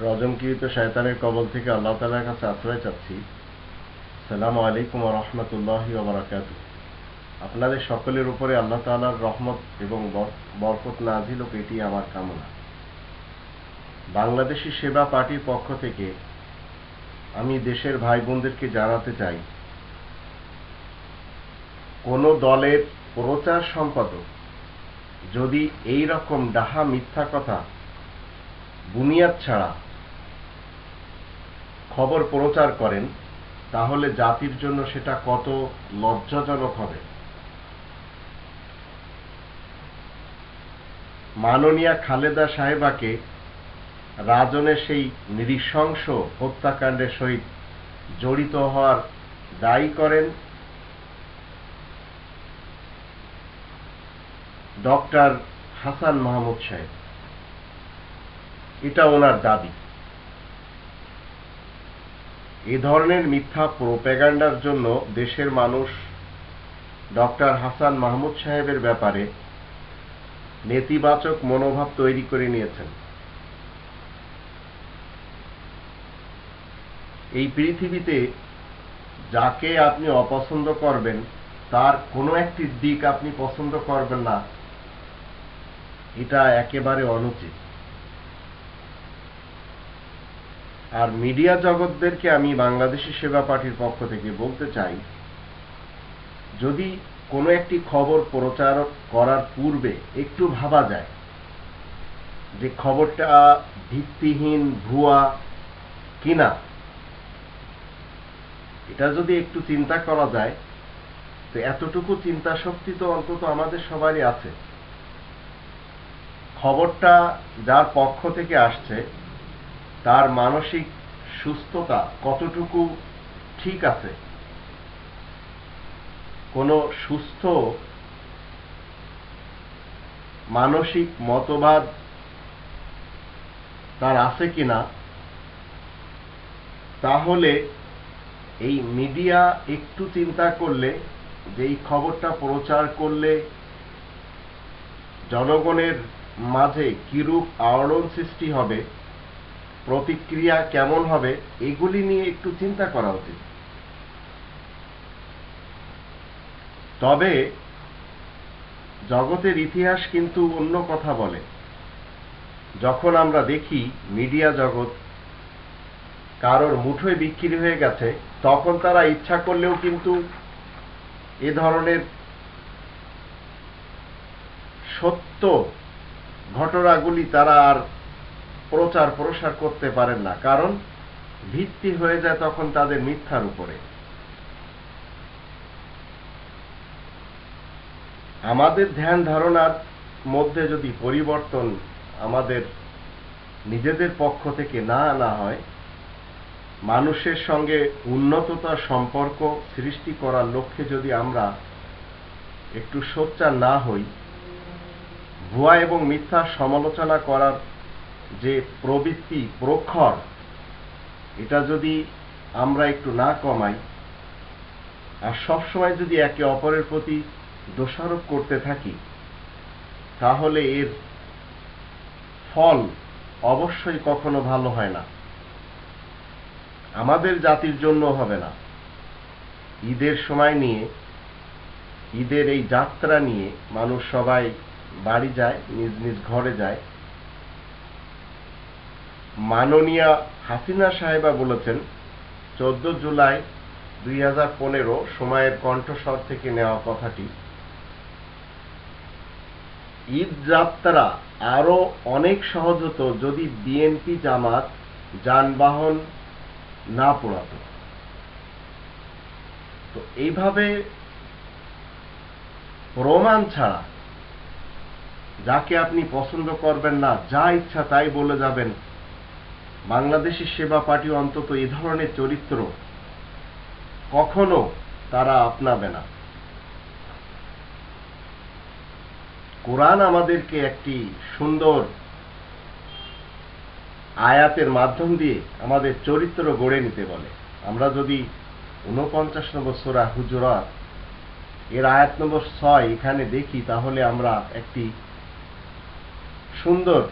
রজমকৃত শয়তানের কবল থেকে আল্লাহ তালার কাছে আশ্রয় চাচ্ছি। সালাম আলাইকুম রহমতুল্লাহ বারাকাত আপনাদের সকলের উপরে আল্লাহ তালার রহমত এবং বর- বরকত নাজিল এটি আমার কামনা। বাংলাদেশি সেবা পার্টির পক্ষ থেকে আমি দেশের ভাই বোনদেরকে জানাতে চাই, কোন দলের প্রচার সম্পাদক যদি এই রকম ডাহা মিথ্যা কথা বুনিয়াদ ছাড়া খবর প্রচার করেন, তাহলে জাতির জন্য সেটা কত লজ্জাজনক হবে? মাননীয়া খালেদা সাহেবাকে রাজনের সেই নৃশংস হত্যাকাণ্ডের সহিত জড়িত হওয়ার দায়ী করেন ডক্টর হাসান মাহমুদ সাহেব। এটা ওনার দাবি। এ ধরনের মিথ্যা প্রোপ্যাগান্ডার জন্য দেশের মানুষ ডক্টর হাসান মাহমুদ সাহেবের ব্যাপারে নেতিবাচক মনোভাব তৈরি করে নিয়েছেন। এই পৃথিবীতে যাকে আপনি অপছন্দ করবেন, তার কোনো একটি দিক আপনি পছন্দ করবেন না, এটা একেবারে অনুচিত। আর মিডিয়া জগৎদেরকে আমি বাংলাদেশি সেবা পার্টির পক্ষ থেকে বলতে চাই, যদি কোনো একটি খবর প্রচার করার পূর্বে একটু ভাবা যায় যে খবরটা ভিত্তিহীন, ভুয়া কিনা, এটা যদি একটু চিন্তা করা যায়, তো এতটুকু চিন্তা শক্তি তো অন্তত আমাদের সবারই আছে। খবরটা যার পক্ষ থেকে আসছে তার মানসিক সুস্থতা কতটুকু ঠিক আছে? কোনো সুস্থ মানসিক মতবাদ তার আছে কিনা? তাহলে এই মিডিয়া একটু চিন্তা করলে যে এই খবরটা প্রচার করলে জনগণের মাঝে কিরূপ আলোড়ন সৃষ্টি হবে প্রতিক্রিয়া কেমন হবে, এগুলি নিয়ে একটু চিন্তা করা উচিত। তবে, জগতের ইতিহাস কিন্তু অন্য কথা বলে। যখন আমরা দেখি মিডিয়া জগৎ কারোর মুঠোয় বিক্রি হয়ে গেছে, তখন তারা ইচ্ছা করলেও কিন্তু এ ধরনের সত্য ঘটনাগুলি তারা আর প্রচার প্রসার করতে পারেন না। কারণ ভিত্তি হয়ে যায় তখন তাদের মিথ্যার উপরে। আমাদের ধ্যান ধারণার মধ্যে যদি পরিবর্তন আমাদের নিজেদের পক্ষ থেকে না আনা হয়, মানুষের সঙ্গে উন্নততার সম্পর্ক সৃষ্টি করার লক্ষ্যে যদি আমরা একটু সোচ্চার না হই, ভুয়া এবং মিথ্যা সমালোচনা করার যে প্রবৃত্তি প্রখর এটা যদি আমরা একটু না কমাই, আর সবসময় যদি একে অপরের প্রতি দোষারোপ করতে থাকি, তাহলে এর ফল অবশ্যই কখনো ভালো হয় না। আমাদের জাতির জন্য হবে না। ঈদের সময় নিয়ে, ঈদের এই যাত্রা নিয়ে মানুষ সবাই বাড়ি যায়, নিজ নিজ ঘরে যায়। মাননীয়া হাসিনা সাহেবা বলেছেন, চোদ্দ জুলাই দুই হাজার পনেরো সময়ের কণ্ঠস্বর থেকে নেওয়া কথাটি। ঈদ যাত্রা আরও অনেক সহজ হতো যদি বিএনপি জামাত যানবাহন না পোড়াতো। তো এইভাবে প্রমাণ ছাড়া যাকে আপনি পছন্দ করবেন না, যা ইচ্ছা তাই বলে যাবেন বাংলাদেশের সেবা পার্টি অন্তত এ ধরনের চরিত্র কখনো তারা আপনাবে না। কোরআন আমাদেরকে একটি সুন্দর আয়াতের মাধ্যম দিয়ে আমাদের চরিত্র গড়ে নিতে বলে। আমরা যদি উনপঞ্চাশ নম্বর সোরা হুজরাত এর আয়াত নম্বর ছয় এখানে দেখি, তাহলে আমরা একটি সুন্দর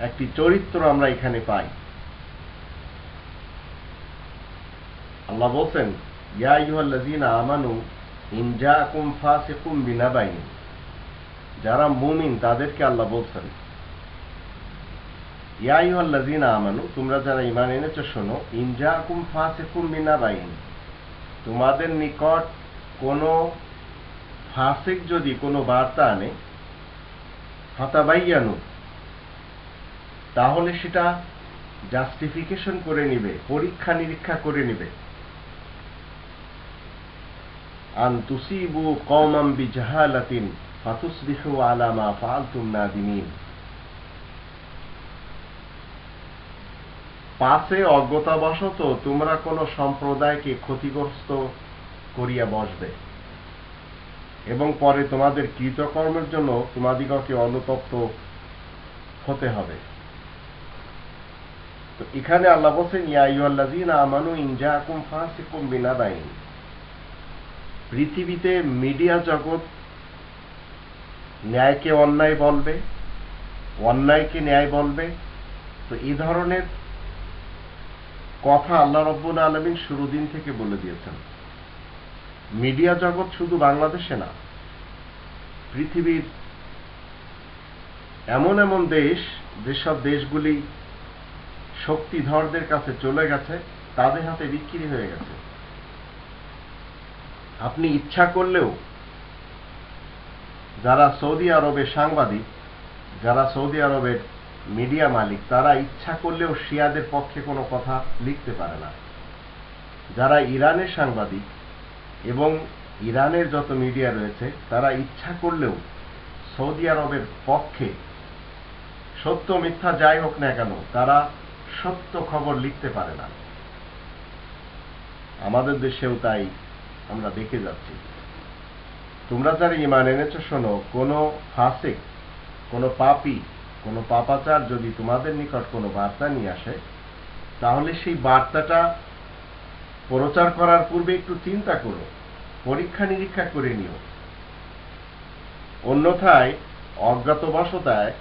একটি চরিত্র আমরা এখানে পাই। আল্লাহ বলছেন, ইয়া ইউহাল্লাযীনা আমানু, ইন জাআকুম ফাসিকুম বিনাবাইন। যারা মুমিন, তাদেরকে আল্লাহ বলছেন, ইয়া ইউহাল্লাযীনা আমানু, তোমরা যারা ঈমান এনেছো, শোনো, ইন জাআকুম ফাসিকুম বিনাবাইন। তোমাদের নিকট কোনো ফাসিক যদি কোনো বার্তা আনে, ফাতাবাইয়ানু তাহলে সেটা জাস্টিফিকেশন করে নিবে পরীক্ষা নিরীক্ষা করে নিবে। আন তুসিবু নাদিমিন। পাশে অজ্ঞতাবশত তোমরা কোন সম্প্রদায়কে ক্ষতিগ্রস্ত করিয়া বসবে, এবং পরে তোমাদের কৃতকর্মের জন্য তোমাদিগকে অনুতপ্ত হতে হবে। তো এখানে আল্লাহ বলছেন, ইয়া আমানু ইন জাআকুম ফাসিকুম বিনাবাইন। পৃথিবীতে মিডিয়া জগৎ ন্যায়কে অন্যায় বলবে, অন্যায়কে ন্যায় বলবে। তো এই ধরনের কথা আল্লাহ রব্বুল আলমিন শুরু দিন থেকে বলে দিয়েছেন। মিডিয়া জগৎ শুধু বাংলাদেশে না, পৃথিবীর এমন এমন দেশ, যেসব দেশগুলি শক্তিধরদের কাছে চলে গেছে, তাদের হাতে বিক্রি হয়ে গেছে। আপনি ইচ্ছা করলেও যারা সৌদি আরবের সাংবাদিক, যারা সৌদি আরবের মিডিয়া মালিক, তারা ইচ্ছা করলেও শিয়াদের পক্ষে কোনো কথা লিখতে পারে না। যারা ইরানের সাংবাদিক এবং ইরানের যত মিডিয়া রয়েছে, তারা ইচ্ছা করলেও সৌদি আরবের পক্ষে সত্য মিথ্যা যাই হোক না কেন, তারা সত্য খবর লিখতে পারে না। আমাদের দেশেও তাই আমরা দেখে যাচ্ছি। তোমরা যারা ইমান এনেছো, শোনো, কোনো ফাসিক, কোনো পাপি, কোনো পাপাচার যদি তোমাদের নিকট কোনো বার্তা নিয়ে আসে, তাহলে সেই বার্তাটা প্রচার করার পূর্বে একটু চিন্তা করো, পরীক্ষা নিরীক্ষা করে নিও। অন্যথায় অজ্ঞাতবশতায়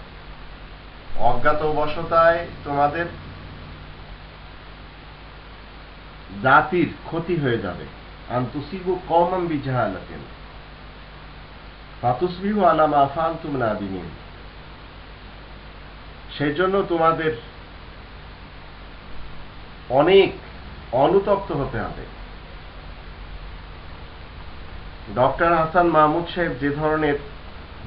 অজ্ঞাতবশতায় তোমাদের জাতির ক্ষতি হয়ে যাবে। ফাতুসবিহু আলামা আফালতুম নাদিমিন। সেই জন্য তোমাদের অনেক অনুতপ্ত হতে হবে। ডক্টর হাসান মাহমুদ সাহেব যে ধরনের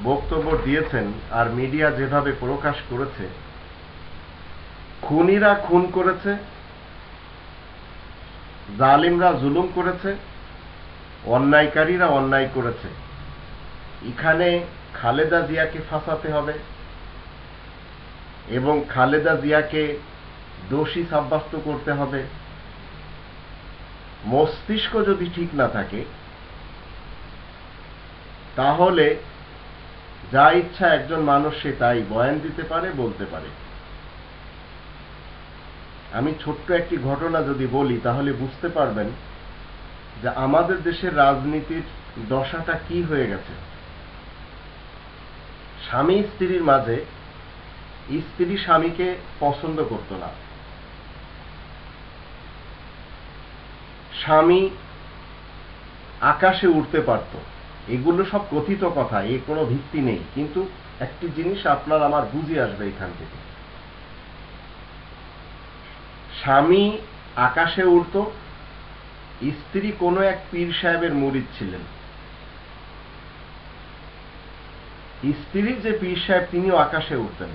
বক্তব্য দিয়েছেন আর মিডিয়া যেভাবে প্রকাশ করেছে, খুনিরা খুন করেছে জালিমরা জুলুম করেছে, অন্যায়কারীরা অন্যায় করেছে। এখানে খালেদা জিয়াকে ফাঁসাতে হবে এবং খালেদা জিয়াকে দোষী সাব্যস্ত করতে হবে। মস্তিষ্ক যদি ঠিক না থাকে, তাহলে যা ইচ্ছা একজন মানুষ সে তাই বয়ান দিতে পারে, বলতে পারে। আমি ছোট্ট একটি ঘটনা যদি বলি, তাহলে বুঝতে পারবেন যে আমাদের দেশের রাজনীতির দশাটা কি হয়ে গেছে। স্বামী স্ত্রীর মাঝে স্ত্রী স্বামীকে পছন্দ করত না। স্বামী আকাশে উঠতে পারত। এগুলো সব কথিত কথা, এর কোনো ভিত্তি নেই। কিন্তু একটি জিনিস আপনার আমার বুঝে আসবে এখান থেকে। স্বামী আকাশে উঠত স্ত্রী কোনো এক পীর সাহেবের মুরিদ ছিলেন। স্ত্রীর যে পীর সাহেব, তিনিও আকাশে উঠতেন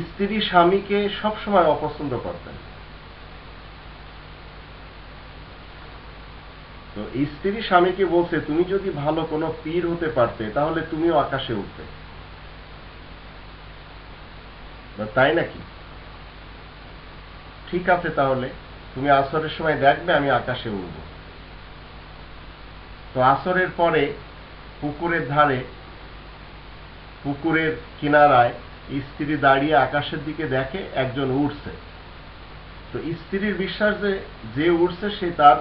স্ত্রী স্বামীকে সবসময় অপছন্দ করতেন। তো স্ত্রী স্বামীকে বলছে, তুমি যদি ভালো কোনো পীর হতে পারতে, তাহলে তুমিও আকাশে উঠতে তাই নাকি? ঠিক আছে তাহলে, তুমি আসরের সময় দেখবে, আমি আকাশে উঠব তো আসরের পরে পুকুরের ধারে, পুকুরের কিনারায় স্ত্রী দাঁড়িয়ে আকাশের দিকে দেখে একজন উড়ছে। তো স্ত্রীর বিশ্বাস যে যে উঠছে সে তার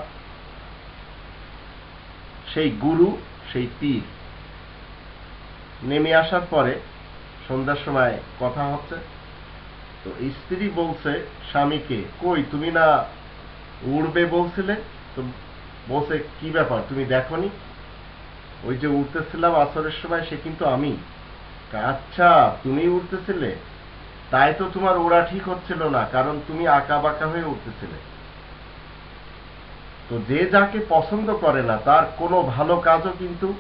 সেই গুরু, সেই পীর। নেমে আসার পরে সন্ধ্যার সময় কথা হচ্ছে তো স্ত্রী বলছে, স্বামীকে, কই, তুমি না উড়বে বলছিলে? তো বলছে, কি ব্যাপার, তুমি দেখনি? ওই যে উঠতেছিলাম আসরের সময়, সে কিন্তু আমি। আচ্ছা তুমি উঠতেছিলে তাই তো তোমার ওড়া ঠিক হচ্ছিল না, কারণ তুমি আঁকা বাঁকা হয়ে উঠতেছিলে তো যে যাকে পছন্দ করে না, তার কোনো ভালো কাজও কিন্তু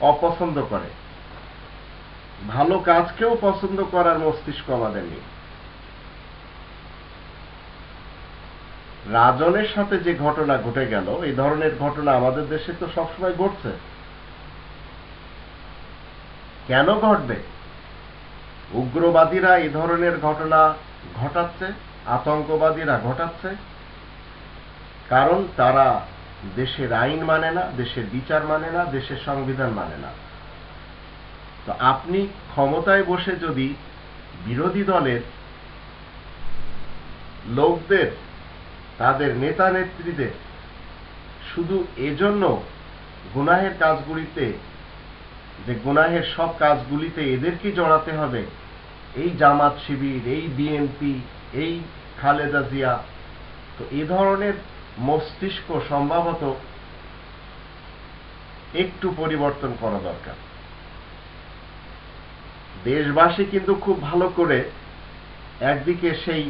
অপছন্দ করে। ভালো কাজকেও পছন্দ করার মস্তিষ্ক আমাদের নেই। রাজনের সাথে যে ঘটনা ঘটে গেল, এই ধরনের ঘটনা আমাদের দেশে তো সবসময় ঘটছে। কেন ঘটবে? উগ্রবাদীরা এই ধরনের ঘটনা ঘটাচ্ছে, আতঙ্কবাদীরা ঘটাচ্ছে। কারণ তারা দেশের আইন মানে না, দেশের বিচার মানে না, দেশের সংবিধান মানে না। তো আপনি ক্ষমতায় বসে যদি বিরোধী দলের লোকদের, তাদের নেতা নেত্রীদের শুধু এজন্য গুনাহের কাজগুলিতে, যে গুনাহের সব কাজগুলিতে এদেরকে জড়াতে হবে, এই জামাত শিবির, এই বিএনপি, এই খালেদা জিয়া, তো এ ধরনের মস্তিষ্ক সম্ভবত একটু পরিবর্তন করা দরকার। দেশবাসী কিন্তু খুব ভালো করে একদিকে সেই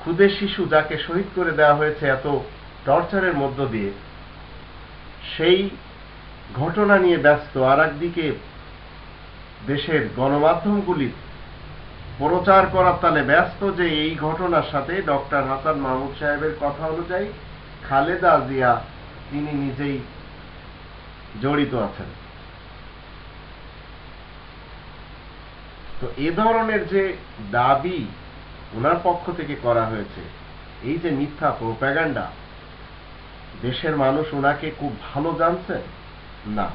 ক্ষুদে শিশু যাকে শহীদ করে দেওয়া হয়েছে এত টর্চারের মধ্য দিয়ে, সেই ঘটনা নিয়ে ব্যস্ত আর একদিকে দেশের গণমাধ্যমগুলি প্রচার করার তালে ব্যস্ত যে এই ঘটনার সাথে ডক্টর হাসান মাহমুদ সাহেবের কথা অনুযায়ী খালেদা জিয়া তিনি নিজেই জড়িত আছেন। তো এ ধরনের যে দাবি ওনার পক্ষ থেকে করা হয়েছে, এই যে মিথ্যা প্রোপ্যাগান্ডা, দেশের মানুষ ওনাকে খুব ভালো জানছেন? না।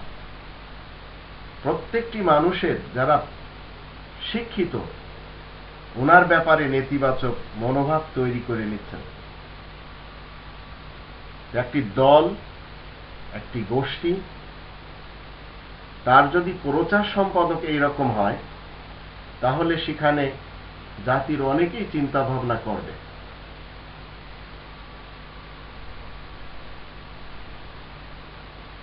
প্রত্যেকটি মানুষের যারা শিক্ষিত ওনার ব্যাপারে নেতিবাচক মনোভাব তৈরি করে নিচ্ছেন। একটি দল, একটি গোষ্ঠী, তার যদি প্রচার সম্পাদক এইরকম হয় তাহলে সেখানে জাতির অনেকেই চিন্তা ভাবনা করবে।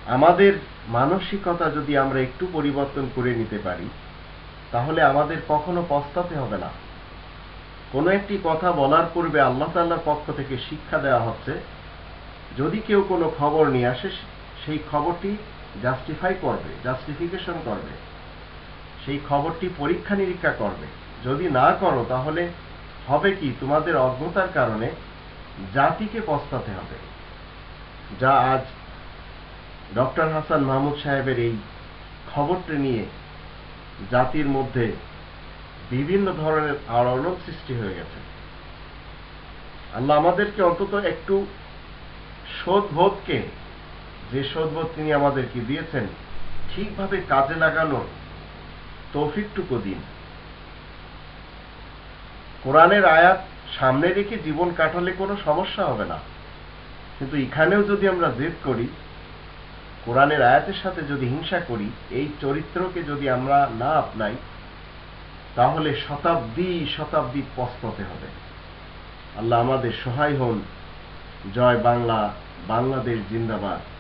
আমাদের মানসিকতা যদি আমরা একটু পরিবর্তন করে নিতে পারি, তাহলে আমাদের কখনো পস্তাতে হবে না। কোনো একটি কথা বলার পূর্বে আল্লাহ তাল্লার পক্ষ থেকে শিক্ষা দেওয়া হচ্ছে, যদি কেউ কোনো খবর নিয়ে আসে, সেই খবরটি জাস্টিফাই করবে জাস্টিফিকেশন করবে। সেই খবরটি পরীক্ষা নিরীক্ষা করবে। যদি না করো, তাহলে হবে কি? তোমাদের অজ্ঞতার কারণে জাতিকে পস্তাতে হবে। যা আজ ডক্টর হাসান মাহমুদ সাহেবের এই খবরটি নিয়ে জাতির মধ্যে বিভিন্ন ধরনের আলোড়ন সৃষ্টি হয়ে গেছে। আল্লাহ আমাদেরকে অন্তত একটু শোধবোধকে, যে শোধবোধ তিনি আমাদেরকে দিয়েছেন, ঠিকভাবে কাজে লাগানোর তৌফিকটুকু দিন। কোরআনের আয়াত সামনে রেখে জীবন কাটালে কোনো সমস্যা হবে না। কিন্তু এখানেও যদি আমরা জেদ করি, কোরআনের আয়াতের সাথে যদি হিংসা করি, এই চরিত্রকে যদি আমরা না আপনাই, তাহলে শতাব্দী শতাব্দী পস্তাতে হবে। আল্লাহ আমাদের সহায় হন। জয় বাংলা, বাংলাদেশ জিন্দাবাদ।